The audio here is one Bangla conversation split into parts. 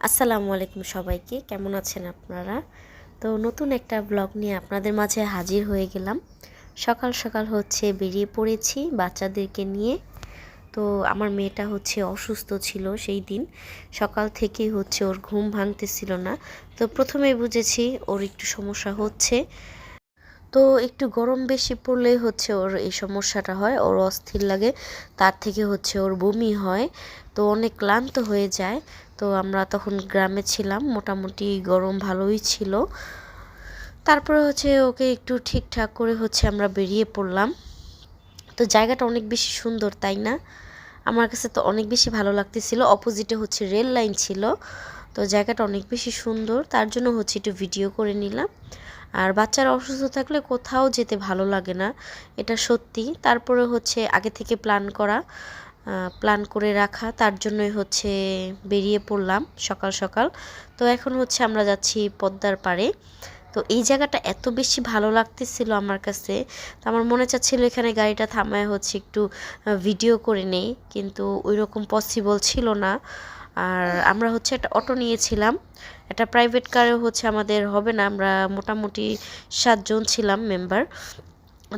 আসসালামু আলাইকুম সবাইকে, কেমন আছেন আপনারা? তো নতুন একটা ব্লগ নিয়ে আপনাদের মাঝে হাজির হয়ে গেলাম। সকাল সকাল হচ্ছে বেরিয়ে পড়েছি বাচ্চাদেরকে নিয়ে। তো আমার মেয়েটা হচ্ছে অসুস্থ ছিল সেই দিন। সকাল থেকেই হচ্ছে ওর ঘুম ভাঙতেছিল না। তো প্রথমে বুঝেছি ওর একটু সমস্যা হচ্ছে। তো একটু গরম বেশি পড়লেই হচ্ছে ওর এই সমস্যাটা হয়, ওর অস্থির লাগে, তার থেকে হচ্ছে ওর বমি হয়, তো অনেক ক্লান্ত হয়ে যায়। তো আমরা তখন গ্রামে ছিলাম, মোটামুটি গরম ভালোই ছিল। তারপরে হচ্ছে ওকে একটু ঠিকঠাক করে হচ্ছে আমরা বেরিয়ে পড়লাম। তো জায়গাটা অনেক বেশি সুন্দর, তাই না? আমার কাছে তো অনেক বেশি ভালো লাগতেছিল, অপোজিটে হচ্ছে রেল লাইন ছিল। তো জায়গাটা অনেক বেশি সুন্দর, তার জন্য হচ্ছে একটু ভিডিও করে নিলাম। আর বাচ্চারা অসুস্থ থাকলে কোথাও যেতে ভালো লাগে না, এটা সত্যি। তারপরে হচ্ছে আগে থেকে প্ল্যান করা প্ল্যান করে রাখা, তার জন্যই হচ্ছে বেরিয়ে পড়লাম সকাল সকাল। তো এখন হচ্ছে আমরা যাচ্ছি পদ্মার পাড়ে। তো এই জায়গাটা এত বেশি ভালো লাগতেছিল আমার কাছে। তো আমার মনে চাচ্ছিল এখানে গাড়িটা থামায় হচ্ছে একটু ভিডিও করে নেই, কিন্তু ওই রকম পসিবল ছিল না। আর আমরা হচ্ছে একটা অটো নিয়েছিলাম। একটা প্রাইভেট কারে হচ্ছে আমাদের হবে না, আমরা মোটামুটি সাতজন ছিলাম মেম্বার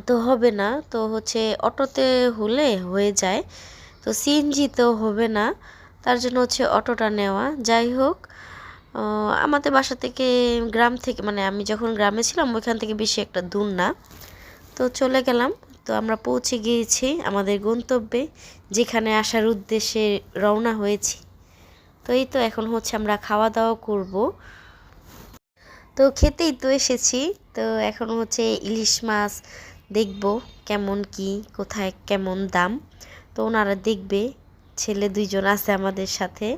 তো হবে না, তো হচ্ছে অটোতে হলে হয়ে যায়। তো সিএনজি তো হবে না, তার জন্য হচ্ছে অটোটা নেওয়া। যাই হোক আমাদের বাসা থেকে গ্রাম থেকে মানে আমি যখন গ্রামে ছিলাম, ওইখান থেকে বেশি একটা দূর না। তো চলে গেলাম, তো আমরা পৌঁছে গিয়েছি আমাদের গন্তব্যে, যেখানে আসার উদ্দেশ্যে রওনা হয়েছি। তো এই তো এখন হচ্ছে আমরা খাওয়া দাওয়া করব। তো খেতেই তো এসেছি। তো এখন হচ্ছে ইলিশ মাছ দেখব কেমন কি, কোথায় কেমন দাম। তো ওনারা দেখবে, ছেলে দুইজন আছে আমাদের সাথে।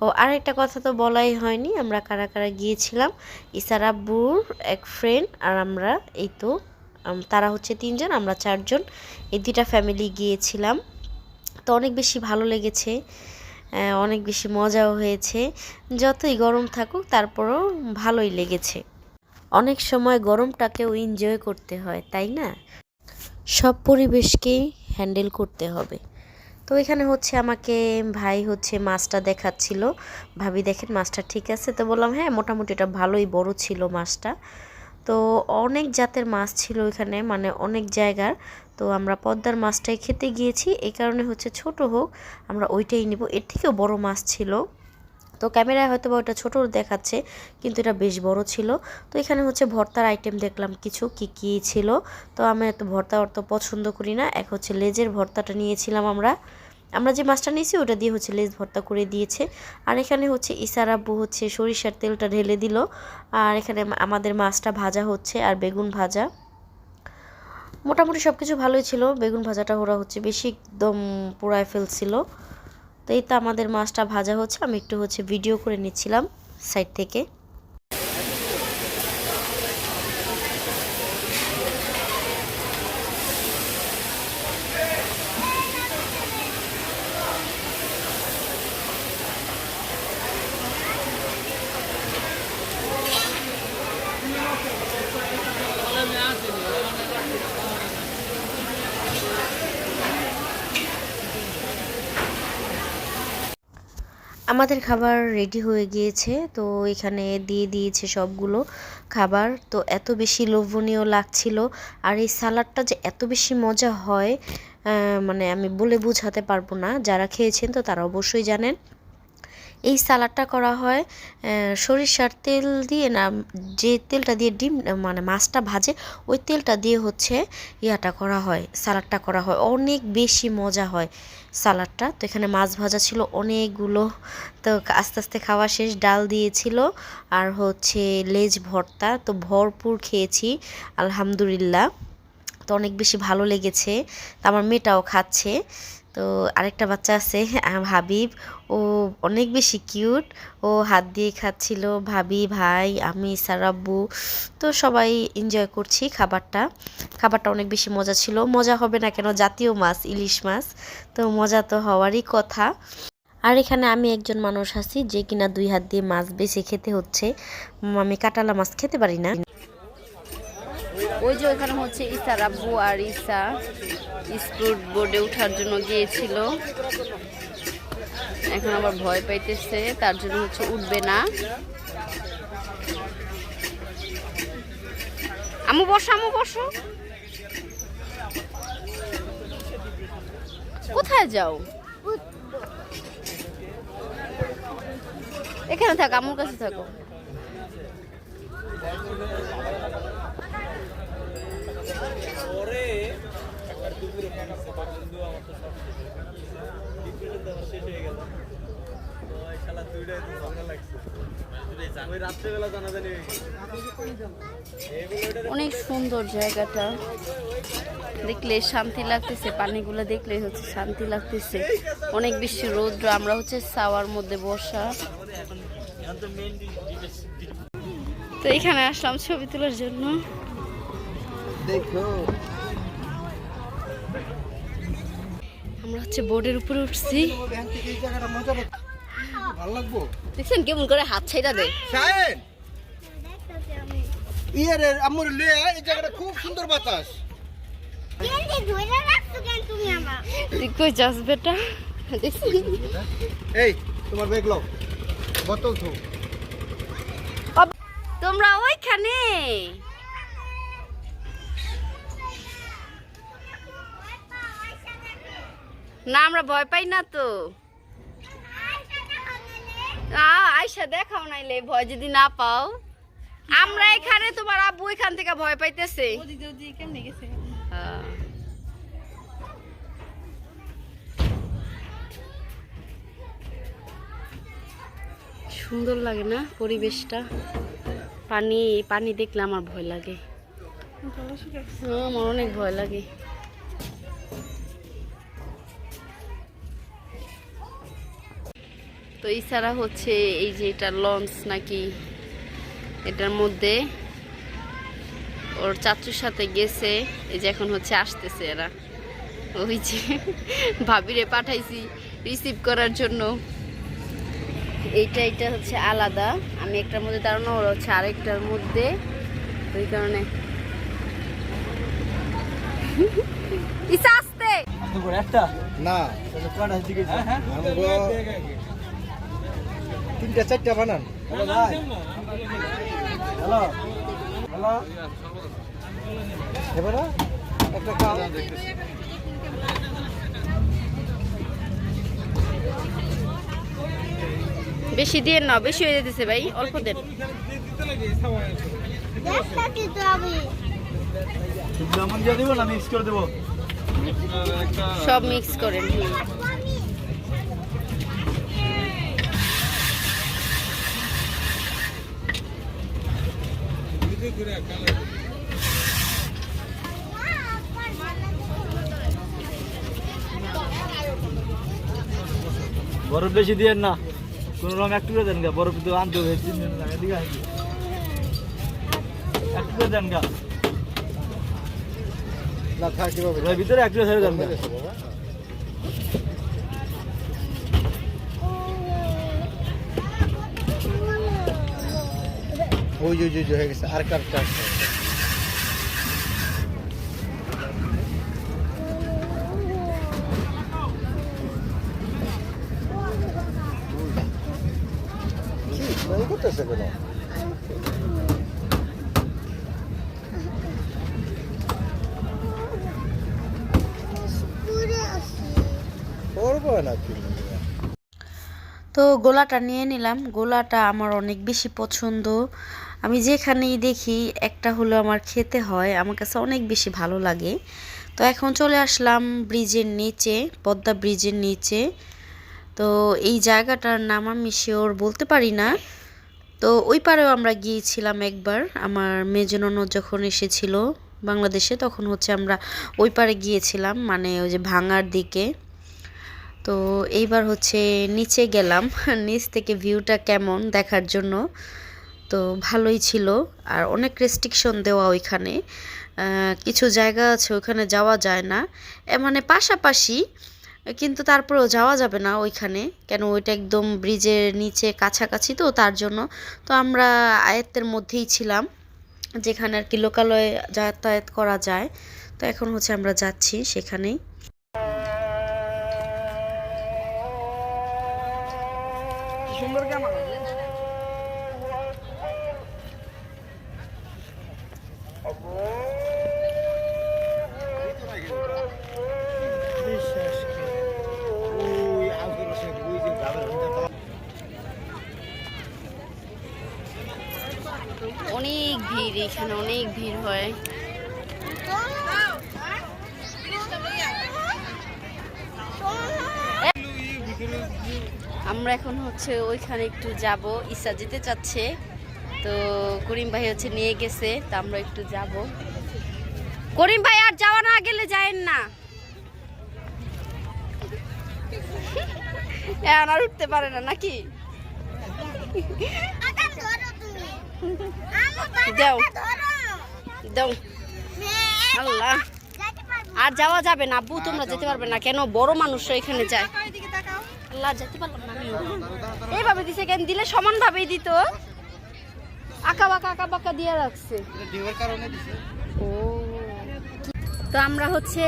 ও, আরেকটা কথা তো বলাই হয়নি, আমরা কারা কারা গিয়েছিলাম? ইসার আব্বুর এক ফ্রেন্ড আর আমরা, এই তো তারা হচ্ছে তিনজন, আমরা চারজন, এই দুইটা ফ্যামিলি গিয়েছিলাম। তো অনেক বেশি ভালো লেগেছে। অনেক বেশি মজাও হয়েছে। যতই গরম থাকুক, তারপরও ভালোই লেগেছে। অনেক সময় গরমটাকেও এনজয় করতে হয়, তাই না? সব পরিবেশকেই হ্যান্ডেল করতে হবে। তো এখানে হচ্ছে আমাকে ভাই হচ্ছে মাছটা দেখাচ্ছিল। ভাবি, দেখেন, মাছটা ঠিক আছে? তো বললাম হ্যাঁ মোটামুটি এটা ভালোই বড় ছিল মাছটা। তো অনেক জাতের মাছ ছিল এখানে মানে অনেক জায়গার। তো আমরা পদ্মার মাছটাই খেতে গিয়েছি এই কারণে হচ্ছে ছোট হোক, আমরা ওইটাই নিব। এর থেকেও বড় মাছ ছিল। তো ক্যামেরায় হয়তো বা ওটা ছোটো দেখাচ্ছে, কিন্তু এটা বেশ বড় ছিল। তো এখানে হচ্ছে ভর্তার আইটেম দেখলাম কিছু, কি কি ছিল। তো আমি এত ভর্তা অর্থ পছন্দ করি না, এক হচ্ছে লেজের ভর্তাটা নিয়েছিলাম আমরা। আমরা যে মাছটা নিয়েছি, ওটা দিয়ে হচ্ছে লেজ ভর্তা করে দিয়েছে। আর এখানে হচ্ছে ইসার আব্বু হচ্ছে সরিষার তেলটা ঢেলে দিল। আর এখানে আমাদের মাছটা ভাজা হচ্ছে, আর বেগুন ভাজা। মোটামুটি সব কিছু ভালোই ছিল। বেগুন ভাজাটা ওরা হচ্ছে বেশি একদম পোড়ায় ফেলছিল তো এই তো আমাদের মাছটা ভাজা হচ্ছে। আমি একটু হচ্ছে ভিডিও করে নিচ্ছিলাম সাইড থেকে। আমাদের খাবার রেডি হয়ে গিয়েছে, তো এখানে দিয়ে দিয়েছে সবগুলো খাবার। তো এত বেশি লোভনীয় লাগছিল, আর এই সালাডটা যে এত বেশি মজা হয় মানে আমি বলে বোঝাতে পারব না। যারা খেয়েছেন তো তারা অবশ্যই জানেন। এই সালাডটা করা হয় সরিষার তেল দিয়ে না, যে তেলটা দিয়ে ডিম মানে মাছটা ভাজে, ওই তেলটা দিয়ে হচ্ছে ইয়াটা করা হয়, সালাডটা করা হয়। অনেক বেশি মজা হয় সালাডটা। তো এখানে মাছ ভাজা ছিল অনেকগুলো। তো আস্তে আস্তে খাওয়া শেষ, ডাল দিয়েছিল আর হচ্ছে লেজ ভর্তা। তো ভরপুর খেয়েছি, আলহামদুলিল্লাহ। তো অনেক বেশি ভালো লেগেছে। তো আমার মেয়েটাও খাচ্ছে। তো আরেকটা বাচ্চা আছে হাবিব। ও অনেক বেশি কিউট। ও হাত দিয়ে খাচ্ছিল, ভাবি, ভাই, আমি সারাব্বু তো সবাই এনজয় করছি খাবারটা। খাবারটা অনেক বেশি মজা ছিল। মজা হবে না কেন? জাতীয় মাছ, ইলিশ মাছ। তো মজা তো হওয়ারই কথা। আর এখানে আমি একজন মানুষ আছি যে কিনা দুই হাত দিয়ে মাছ বেছে খেতে হচ্ছে। আমি কাটালা মাছ খেতে পারি না। ওই যে ওখানে হচ্ছে ইসা রাব্বু আর ইসা। স্কুট বোর্ডে ওঠার জন্য গিয়েছিল। এখন আবার ভয় পাইতেছে, তার জন্য হচ্ছে উঠবে না। আমু বসো আমু বসো। কোথায় যাও? এখানে থাক আমুর কাছে থাকো। অনেক সুন্দর জায়গাটা। দেখলে শান্তি লাগতেছে পানিগুলো দেখলে হচ্ছে শান্তি লাগতেছে। অনেক বেশি রৌদ্র আমরা হচ্ছে সাওয়ার মধ্যে বসা। তো এখানে আসলাম ছবি তোলার জন্য। দেখো। আমরা হচ্ছে বোর্ডের উপরে উঠছি। ভালো লাগবো? দেখছেন কেমন করে হাত ছাইরা দেয়। শাহেন আমর লে এই জায়গাটা খুব সুন্দর বাতাস। কই যাস বেটা? এই তোমার ব্যাগ লও। বোতল তো তোমরা ওইখানে? না আমরা ভয় পাই না তো। আয়সা দেখাও নাইলে ভয় যদি না পাও। আমরা এখানে তোমার আব্বু এখান থেকে ভয় পাইতেছে। সুন্দর লাগে না পরিবেশটা? পানি পানি দেখলে আমার ভয় লাগে। হ্যাঁ, আমার অনেক ভয় লাগে। তো এছাড়া হচ্ছে এই যে এটা লঞ্চ নাকি এটার মধ্যে ওর চাচুর সাথে গেছে এই যে এখন হচ্ছে আসতেছে এরা। ওই যে ভাবিরে পাঠাইছি রিসিভ করার জন্য। এইটা এটা হচ্ছে আলাদা। আমি একটার মধ্যে দাঁড়ানো ওরা হচ্ছে আরেকটার মধ্যে। ওই কারণে। ইসা আসতে! না। তিনটা চারটা বানান। Hello hello. হ্যালো। এবার একটা খাও। বেশি দিয়ে না বেশি হয়ে যেতেছে ভাই অল্প দেন। সব মিক্স করেন। বরফ বেশি দিয়ে না। কোন রকম একটু দেন গা বরফ তো আনতে হবে তিন দিন লাগে এদিকে আসবে। একটু দেন গা। না থাক ভিতরে একটু ছেড়ে দেন গা। ওই ওই হয়ে গেছে। আর তো গোলাটা নিয়ে নিলাম। গোলাটা আমার অনেক বেশি পছন্দ। আমি যেখানেই দেখি একটা হলো আমার খেতে হয়, আমার কাছে অনেক বেশি ভালো লাগে। তো এখন চলে আসলাম ব্রিজের নিচে, পদ্মা ব্রিজের নিচে। তো এই জায়গাটার নাম আমি শিওর বলতে পারি না। তো ওই পারেও আমরা গিয়েছিলাম একবার, আমার মেজননো যখন এসেছিল বাংলাদেশে, তখন হচ্ছে আমরা ওই পারে গিয়েছিলাম মানে ওই যে ভাঙার দিকে। তো এইবার হচ্ছে নিচে গেলাম, নিচ থেকে ভিউটা কেমন দেখার জন্য। তো ভালোই ছিল। আর অনেক রেস্ট্রিকশন দেওয়া ওইখানে। কিছু জায়গা আছে, ওইখানে যাওয়া যায় না। এ মানে পাশাপাশি, কিন্তু তারপরেও যাওয়া যাবে না ওইখানে। কেন ওইটা একদম ব্রিজের নিচে কাছাকাছি তো তার জন্য। তো আমরা আয়ত্তের মধ্যেই ছিলাম, যেখানে আর কি লোকালয়ে যাতায়াত করা যায়। তো এখন হচ্ছে আমরা যাচ্ছি সেখানেই। অনেক ভিড় এখানে, অনেক ভিড় হয়। আমরা এখন হচ্ছে ওইখানে একটু যাব। ইসা যেতে চাচ্ছে। তো করিম ভাই হচ্ছে নিয়ে গেছে, তা আমরা একটু যাব। করিম ভাই আর যাওয়া না গেলে যায়েন না। এখন আর উঠতে পারে না, নাকি? আল্লাহ। আর যাওয়া যাবে না, আব্বু, তোমরা যেতে পারবে না, কেন? বড় মানুষরা এখানে যায়। আল্লাহ, যেতে পারলাম না। এইভাবে দিছে কেন? দিলে সমান ভাবেই দিত। আঁকা বাঁকা আঁকা বাঁকা দিয়ে রাখছে। ও। তো আমরা হচ্ছে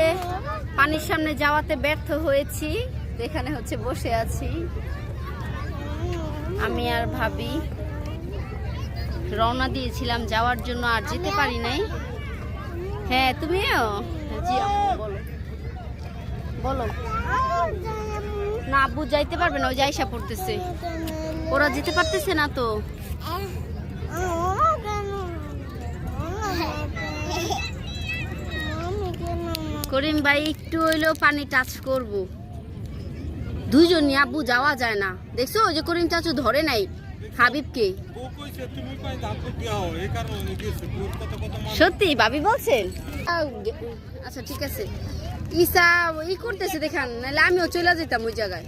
পানির সামনে যাওয়াতে ব্যর্থ হয়েছি এখানে হচ্ছে বসে আছি। আমি আর ভাবি রওনা দিয়েছিলাম যাওয়ার জন্য আর যেতে পারি নাই। হ্যাঁ তুমিও? জি বলো। বলো। না আব্বু যাইতে পারবে না ওই যাইসা পড়তেছে। ওরা যেতে পারতেছে না তো? করিম ভাই একটু হইলেও পানি টাচ করব। দুইজনই আব্বু যাওয়া যায় না। দেখছ ওই যে করিম চাচু ধরে নাই হাবিবকে। সত্যি ভাবি বলছেন? আচ্ছা ঠিক আছে। ইসা ই করতেছে দেখান। নাহলে আমিও চলে যেতাম ওই জায়গায়।